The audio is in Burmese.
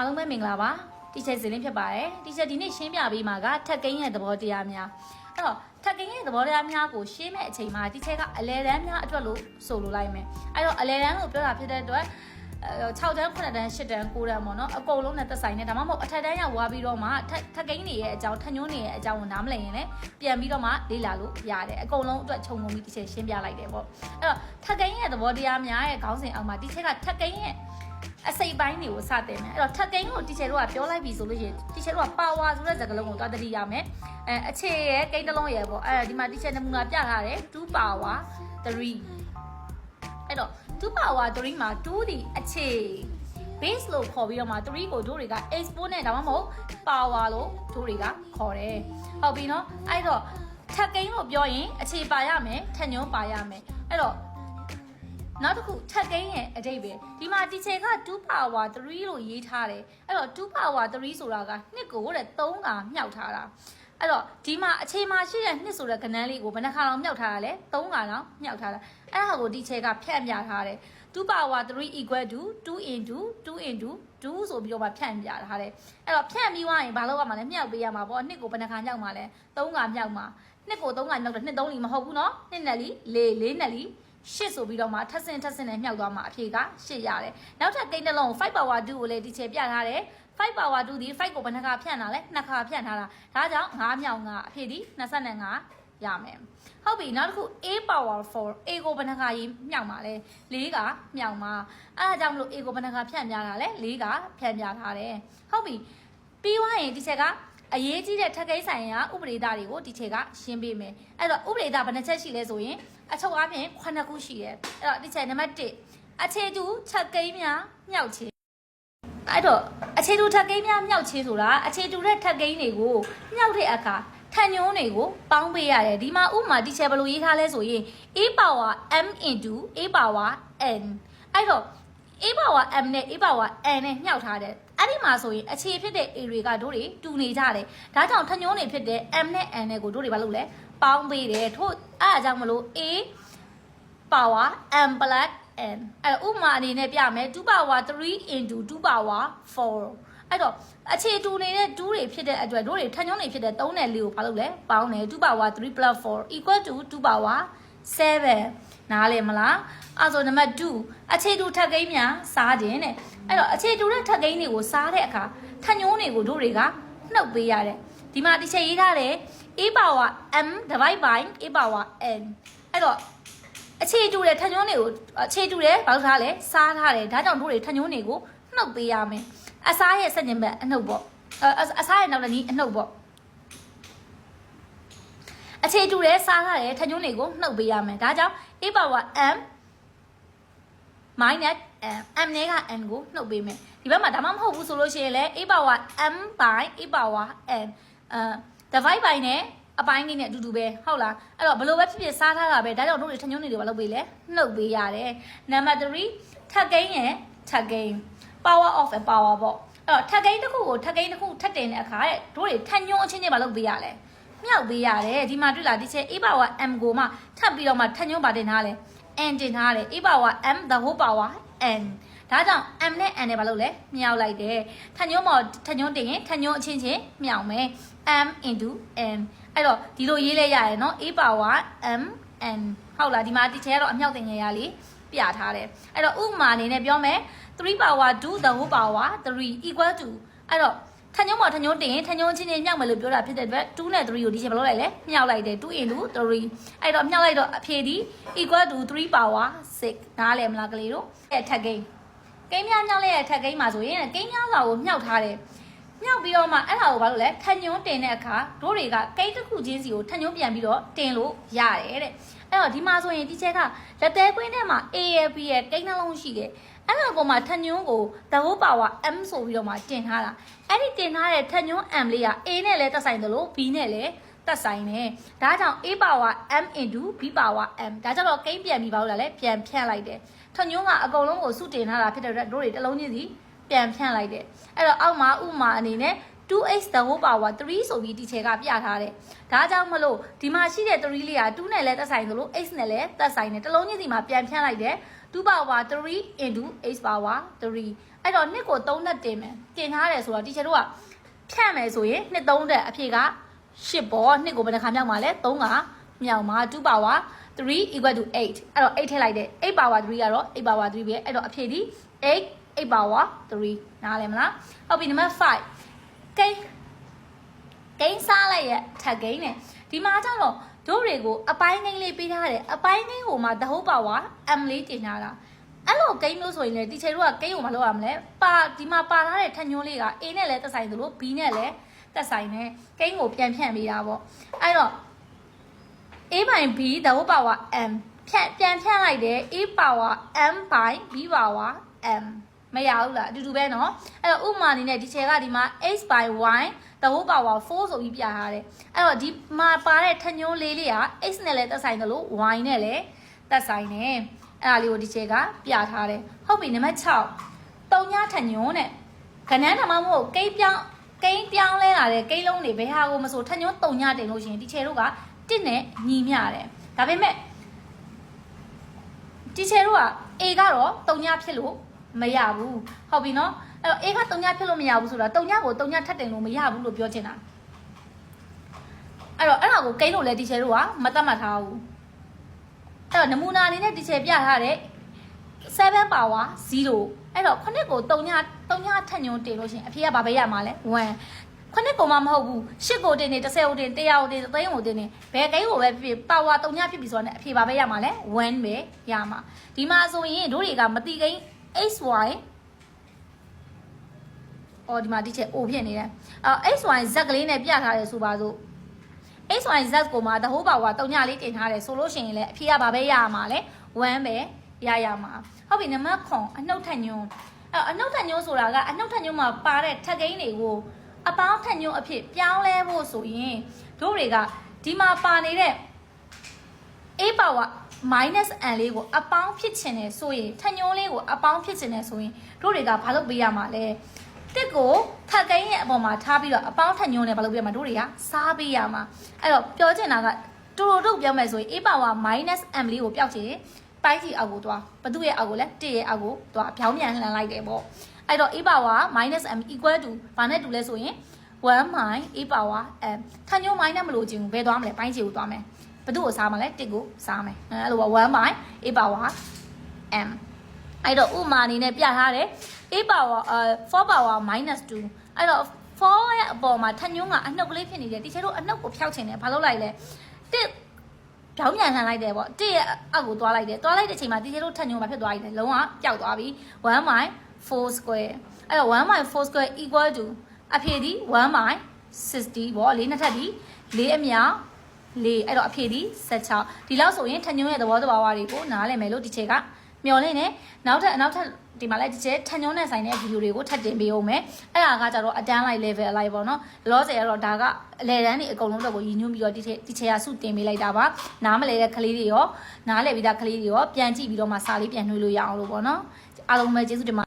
အားလုံးပဲမင်္ဂလာပါတီချာဇင်လင်းဖြစ်ပါတယ်တီချာဒီနေ့ရှင်းပြပေးမှာကထက်ကိန်းရဲ့သဘောတရားများအဲ့တော့ထက်ကိန်းရဲ့သဘောတရားများကိုရှင်းမဲ့အချိန်မှာတီချာကအလဲတန်းများအတွက်လို့ဆိုလိုလိုက်မယ်အဲ့တော့အလဲတန်းလို့ပြောတာဖြစ်တဲ့အတွက်6တန်း9တန်း10တန်း9တန်းပေါ့နော်အကုန်လုံးနဲ့သက်ဆိုင်နေဒါမှမဟုတ်အထက်တန်းရောက်သွားပြီးတော့မှထက်ထက်ကိန်းတွေရဲ့အကြောင်းထက်ညွှန်းတွေရဲ့အကြောင်းကိုနားမလည်ရင်လည်းပြန်ပြီးတော့မှလေ့လာလို့ရတယ်အကုန်လုံးအတွက်ခြုံငုံပြီးတီချာရှင်းပြလိုက်တယ်ပေါ့အဲ့တော့ထက်ကိန်းရဲ့သဘောတရားများရဲ့ခေါင်းစဉ်အောက်မှာတီချာကထက်ကိန်းရဲ့ အစိပ်ပိုင်းတွေကိုစတင်မယ်အဲ့တော့ထက်ကိန်းကိုတီချာတို့ကပြောလိုက်ပြီဆိုလို့ရှိရင်တီချာတို့က power ဆိုတဲ့စကားလုံးကိုသွားတတိရမယ်အဲအခြေရဲ့ကိန်းတစ်လုံးရဲ့ပေါ့အဲ့ဒါဒီမှာတီချာနမူနာပြထားတယ်2 power 3အဲ့တော့2 power 3မှာ2ဒီအခြေ base လို့ခေါ်ပြီးတော့မှ3ကိုတို့တွေက exponent ဒါမှမဟုတ် power လို့တို့တွေကခေါ်တယ်ဟုတ်ပြီနော်အဲ့တော့ထက်ကိန်းလို့ပြောရင်အခြေပါရမယ်ထက်ညွန်းပါရမယ်အဲ့တော့ နောက်တစ်ခုထက်ကိန်းရဲ့အတိတ်ပဲဒီမှာဒီချေက2 power 3လို့ရေးထားတယ်အဲ့တော့2 power 3ဆိုတာကနှစ်ကိုတဲ့3ကမြောက်ထားတာအဲ့တော့ဒီမှာအခြေမှာရှိတဲ့နှစ်ဆိုတဲ့ကဏ္ဍလေးကိုဘယ်နှခါလောက်မြောက်ထားတာလဲ3ခါလောက်မြောက်ထားတာအဲ့ဒါကိုဒီချေကဖြတ်ပြထားတယ်2 power 3 equal to 2 into 2 into 2ဆိုပြီးတော့မှဖြန့်ပြထားတယ်အဲ့တော့ဖြန့်ပြီးသွားရင်ဘာလုပ်ရမှာလဲမြောက်ပေးရမှာပေါ့နှစ်ကိုဘယ်နှခါမြောက်မှာလဲ3ခါမြောက်မှာနှစ်ကို3ခါမြောက်တယ်နှစ်3လီမဟုတ်ဘူးเนาะနှစ်နဲ့လီ4 4နဲ့လီ ရှစ်ဆိုပြီးတော့မှထပ်ဆင်ထပ်ဆင်နဲ့မြောက်သွားမှာအဖြေကရှစ်ရတယ်နောက်ထပ်ကိန်းတစ်လုံး5 power 2ကိုလည်းဒီချေပြထားတယ်5 power 2ဒီ5ကိုဘယ်နှခါဖြန့်တာလဲနှစ်ခါဖြန့်ထားတာဒါကြောင့်9မြောက်9အဖြေဒီ25ရမယ်ဟုတ်ပြီနောက်တစ်ခု a power 4 a ကိုဘယ်နှခါရေးမြောက်မှာလဲ4ကမြောက်မှာအဲဒါကြောင့်မလို့ a ကိုဘယ်နှခါဖြန့်ပြတာလဲ4ကဖြန့်ပြထားတယ်ဟုတ်ပြီပြီးသွားရင်ဒီချက်က အရေးကြီးတဲ့ထက်ကိန်းဆိုင်ရာဥပဒေသားတွေကိုဒီချက်ကရှင်းပေးမယ်အဲ့တော့ဥပဒေသားဘယ်နှချက်ရှိလဲဆိုရင်အချုပ်အားဖြင့်9ခုရှိတယ်အဲ့တော့ဒီချက်နံပါတ်1အခြေတူထက်ကိန်းများမြောက်ခြင်းအဲ့တော့အခြေတူထက်ကိန်းများမြောက်ခြင်းဆိုတာအခြေတူတဲ့ထက်ကိန်းတွေကိုမြောက်တဲ့အခါထန်ညုံးတွေကိုပေါင်းပေးရတယ်ဒီမှာဥပမာဒီချက်ဘယ်လိုရေးထားလဲဆိုရင် a power m into a power n အဲ့တော့ a power m နဲ့ a power n နဲ့မြှောက်ထားတယ် အဲ့ဒီမှာဆိုရင်အခြေဖြစ်တဲ့ a တွေကတို့တွေတူနေကြတယ်ဒါကြောင့်ထညုံးတွေဖြစ်တဲ့ m နဲ့ n နဲ့ကိုတို့တွေဘာလုပ်လဲပေါင်းပေးတယ်ထို့အဲ့အကြောင်းမလို့ a power m plus n အဲ့တော့ဥပမာအနေနဲ့ပြမယ်2 power 3 into 2 power 4အဲ့တော့အခြေတူနေတဲ့2တွေဖြစ်တဲ့အတွက်တို့တွေထညုံးတွေဖြစ်တဲ့3နဲ့4ကိုဘာလုပ်လဲပေါင်းတယ်2 power 3 plus 4 equal to 2 power 7 နားလည်မလားအဲ့ဆိုနံပါတ်2အခြေတူထပ်ကိန်းများစားခြင်းတဲ့အဲ့တော့အခြေတူတဲ့ထပ်ကိန်းတွေကိုစားတဲ့အခါထညုံးတွေကိုတို့တွေကနှုတ်ပေးရတယ်ဒီမှာတစ်ချက်ရေးထားတယ် a power m divide by a power n အဲ့တော့အခြေတူတဲ့ထညုံးတွေကိုအခြေတူတယ်ဘာလို့ထားလဲစားထားတယ်ဒါကြောင့်တို့တွေထညုံးတွေကိုနှုတ်ပေးရမယ်အစားရဲ့စက်ညင်ဘက်အနှုတ်ပေါ့အစားရဲ့နောက်တစ်နည်းအနှုတ်ပေါ့အခြေတူတယ်စားထားတယ်ထညုံးတွေကိုနှုတ်ပေးရမယ်ဒါကြောင့် a power m minus m m နဲ့က n ကိုနှုတ်ပေးမယ်ဒီဘက်မှာဒါမှမဟုတ်ဘူးဆိုလို့ရှိရင်လည်း a power m by a power n အဲ divide by နဲ့အပိုင်းလေးနဲ့အတူတူပဲဟုတ်လားအဲ့တော့ဘလို့ပဲဖြစ်ဖြစ်စားထားတာပဲဒါကြောင့်တို့တွေထညုံနေတွေဘာလုပ်ပေးလဲနှုတ်ပေးရတယ်နံပါတ်3ထပ်ကိန်းရဲ့ထပ်ကိန်း power of a power ပေါ့အဲ့တော့ထပ်ကိန်းတစ်ခုကိုထပ်ကိန်းတစ်ခုထပ်တင်တဲ့အခါတဲ့တို့တွေထညုံအချင်းချင်းဘာလုပ်ပေးရလဲ မြောက်ပေးရတယ်ဒီမှာတွေ့လားဒီချက် a power m ကိုမှထပ်ပြီးတော့မှထညုံပါတင်ထားလဲ n တင်ထားတယ် a power m the whole power n ဒါကြောင့် m နဲ့ n နဲ့ဘာလုပ်လဲမြောက်လိုက်တယ်ထညုံမော်ထညုံတင်ရင်ထညုံအချင်းချင်းမြောက်မယ် m into n အဲ့တော့ဒီလိုရေးလဲရရယ်နော် a power m n ဟုတ်လားဒီမှာဒီချဲကတော့အမြောက်တင်ငယ်ရလေးပြထားတယ်အဲ့တော့ဥပမာအနေနဲ့ပြောမယ်3 power 2 the whole power 3 equal to အဲ့တော့ ထညုံမော်ထညုံတင်ရင်ထညုံချင်းချင်းမြောက်မယ်လို့ပြောတာဖြစ်တဲ့အတွက်2နဲ့3ကိုဒီချက်ဘယ်လိုလိုက်လဲမြောက်လိုက်တယ်2 into 3အဲ့တော့မြောက်လိုက်တော့အဖြေဒီ equal to 3 power 6နားလည်မလားကလေးတို့အဲ့ထက်ကိန်းကိန်းများမြောက်လိုက်ရထက်ကိန်းမှာဆိုရင်ကိန်းများစာကိုမြောက်ထားတယ်မြောက်ပြီးတော့မှအဲ့ဒါကိုဘာလို့လဲထညွန်းတင်တဲ့အခါတို့တွေကကိန်းတစ်ခုချင်းစီကိုထညွန်းပြန်ပြီးတော့တင်လို့ရတယ်တဲ့ အဲ့တော့ဒီမှာဆိုရင်ဒီချက်ကလက်သေးကွင်းထဲမှာ ALP ရဲ့ကိန်းနှလုံးရှိတယ်အဲ့ဒါပေါ်မှာထညွန်းကို double power M ဆိုပြီးတော့မှတင်ထားတာအဲ့ဒီတင်ထားတဲ့ထညွန်း M လေးက A နဲ့လည်းသက်ဆိုင်တယ်လို့ B နဲ့လည်းသက်ဆိုင်တယ်ဒါကြောင့် A power M into B power M ဒါကြတော့ကိန်းပြန်ပြီးပါလို့လားလဲပြန်ဖြန့်လိုက်တယ်ထညွန်းကအကုန်လုံးကိုစုတင်ထားတာဖြစ်တဲ့အတွက်တို့တွေတစ်လုံးချင်းစီပြန်ဖြန့်လိုက်တယ်အဲ့တော့အောက်မှာဥမာအနေနဲ့ 2x the whole power 3ဆိုပြီးဒီချေကပြထားတယ်။ဒါကြောင့်မလို့ဒီမှာရှိတဲ့3လေးက2နဲ့လည်းသက်ဆိုင်သလို x နဲ့လည်းသက်ဆိုင်တယ်။တစ်လုံးချင်းစီမှာပြန်ဖြန့်လိုက်တယ်2 power 3 into x power 3အဲ့တော့နှစ်ကို3နဲ့တင်မယ်တင်ထားတယ်ဆိုတော့တီချာတို့ကဖြန့်မယ်ဆိုရင်နှစ်3တဲ့အဖြေက10ပေါ့နှစ်ကိုဘယ်နှခါမြောက်မှာလဲ3ကမြောက်မှာ2 power 3 equal to 8အဲ့တော့8ထည့်လိုက်တယ်8 power 3ကတော့8 power 3ပဲအဲ့တော့အဖြေဒီ8 8 power 3နားလည်မလားဟုတ်ပြီနံပါတ်5 ကိန်းဂိမ်းစားလိုက်ရဲ့ထက်ဂိမ်းနဲ့ဒီမှာကျတော့တို့တွေကိုအပိုင်းဂိမ်းလေးပေးထားတယ်အပိုင်းဂိမ်းကိုမှ the whole power m လေးတင်ထားတာအဲ့လိုဂိမ်းမျိုးဆိုရင်လေတီချေတို့ကဂိမ်းကိုမလုပ်ရမလဲပါဒီမှာပါထားတဲ့ထက်ညွှန်းလေးက A နဲ့လည်းသက်ဆိုင်သလို B နဲ့လည်းသက်ဆိုင်တယ်ဂိမ်းကိုပြန်ဖြန့်ပေးတာပေါ့အဲ့တော့ A by B the whole power m ဖြန့်ပြန်ဖြန့်လိုက်တယ် A power m by B power m မရဘူးလားအတူတူပဲเนาะအဲ့တော့ဥပမာအနေနဲ့ဒီချေကဒီမှာ x by y the whole power 4ဆိုပြီးပြထားတယ်အဲ့တော့ဒီမှာပါတဲ့ထညိုးလေးလေးက x နဲ့လည်းသက်ဆိုင်တယ်လို့ y နဲ့လည်းသက်ဆိုင်တယ်အဲ့ဒါလေးကိုဒီချေကပြထားတယ်ဟုတ်ပြီနံပါတ်6တုံညာထညိုးနဲ့ခဏန်းထမမဟုတ်ကိန်းပြောင်းကိန်းပြောင်းလဲလာတဲ့ကိန်းလုံးတွေဘယ်ဟာကိုမဆိုထညိုးတုံညာတင်လို့ရှိရင်ဒီချေတို့ကတစ်နဲ့ညီမျှတယ်ဒါပေမဲ့ဒီချေတို့က A ကတော့တုံညာဖြစ်လို့ မရဘူးဟုတ်ပြီနော်အဲ့တော့ A ကတုံညာဖြစ်လို့မရဘူးဆိုတာတုံညာကိုတုံညာထပ်တင်လို့မရဘူးလို့ပြောချင်တာအဲ့တော့အဲ့ဒါကိုကိန်းလို့လဲဒီချေတို့ကမတတ်မှတ်ထားဘူးအဲ့တော့နမူနာအနေနဲ့ဒီချေပြထားတဲ့7 power 0အဲ့တော့ခုနှစ်ကိုတုံညာတုံညာထက်ညွန်းတင်လို့ရှိရင်အဖေကဘာပဲရမှာလဲ1ခုနှစ်ကိုမှမဟုတ်ဘူး10ကိုတင်နေ30ကိုတင်100ကိုတင်3ကိုတင်နေဘယ်ကိန်းကိုပဲဖြစ်ဖြစ်ပါဝါတုံညာဖြစ်ပြီဆိုတော့အဖေဘာပဲရမှာလဲ1ပဲရမှာဒီမှာဆိုရင်တို့တွေကမတိကိန်း xy အော်ဒီမှာဒီချက် O ဖြစ်နေတယ်အော် xy z ကလေးနဲ့ပြထားတယ်ဆိုပါစို့ xy z ကိုမှ the whole power တုံညာလေးတင်ထားတယ်ဆိုလို့ရှိရင်လည်းအဖေကဘာပဲရမှာလဲ1ပဲရရမှာဟုတ်ပြီနံပါတ်9အနှုတ်ထညွန်းအဲ့အနှုတ်ထညွန်းဆိုတာကအနှုတ်ထညွန်းမှာပါတဲ့ထက်ကိန်းတွေကိုအပေါင်းထညွန်းအဖြစ်ပြောင်းလဲဖို့ဆိုရင်တို့တွေကဒီမှာပါနေတဲ့ a power minus n လေးကိုအပေါင်းဖြစ်ချင်တယ်ဆိုရင်ထညွန်းလေးကိုအပေါင်းဖြစ်ချင်တယ်ဆိုရင်တို့တွေကဘာလုပ်ပေးရမှာလဲတစ်ကိုထပ်ကိန်းရဲ့အပေါ်မှာထားပြီးတော့အပေါင်းထညွန်းနဲ့ဘာလုပ်ပေးရမှာတို့တွေကစားပေးရမှာအဲ့တော့ပြောချင်တာကတူတူတုတ်ပြောမယ်ဆိုရင် a power minus m လေးကိုပျောက်ချင်ရင်ပိုင်းစီအောက်ကိုသွားဘသူ့ရဲ့အောက်ကိုလဲတစ်ရဲ့အောက်ကိုသွားပြောင်းပြန်လှန်လိုက်တယ်ပေါ့အဲ့တော့ a power minus m equal to ဘာနဲ့တူလဲဆိုရင်1 my a power m ထညွန်း minus မလို့ခြင်းဘယ်သွားမလဲပိုင်းစီကိုသွားမယ် ဘသူ့ကိုစားမလဲတစ်ကိုစားမယ်အဲ့လိုပါ1 by a power m အဲ့တော့ဥမာအနေနဲ့ပြထားတယ် a power 4 power minus 2အဲ့တော့4ရဲ့အပေါ်မှာထညွန်းကအနှုတ်ကလေးဖြစ်နေတယ်တီချာတို့အနှုတ်ကိုဖျောက်ချင်တယ်ဘာလုပ်လိုက်လဲတစ်ပြောင်းပြန်လှန်လိုက်တယ်ပေါ့တစ်ရဲ့အောက်ကိုသွားလိုက်တယ်သွားလိုက်တဲ့အချိန်မှာတီချာတို့ထညွန်းမှာဖြစ်သွားပြီလေလုံးဝပျောက်သွားပြီ1 by 4 square အဲ့တော့1 by 4 square equal to အဖြေဒီ1 by 60ပေါ့လေးနှစ်ထပ်ဒီလေးအမြောက် လေးအဲ့တော့အဖြေဒီ16ဒီလောက်ဆိုရင်ထညွန်းရဲ့သဘောတဘာဝတွေကိုနားလည်မယ်လို့ဒီချက်ကမျော်လင့်နေနောက်ထပ်နောက်ထပ်ဒီမှာလည်းဒီချက်ထညွန်းနဲ့ဆိုင်တဲ့ဗီဒီယိုတွေကိုထပ်တင်ပေးအောင်မယ်အဲ့ဒါကကြတော့အတန်းလိုက် level အလိုက်ပေါ့နော်လောဆယ်ကတော့ဒါကအလဲတန်းတွေအကုန်လုံးတော့ကိုရည်ညွှန်းပြီးတော့ဒီချက်ဒီချက်ကစုတင်ပေးလိုက်တာပါနားမလဲတဲ့ကလေးတွေရောနားလဲပြီးသားကလေးတွေရောပြန်ကြည့်ပြီးတော့မှစာလေးပြန်နှွှေးလို့ရအောင်လို့ပေါ့နော်အားလုံးပဲကျေးဇူးတင်ပါ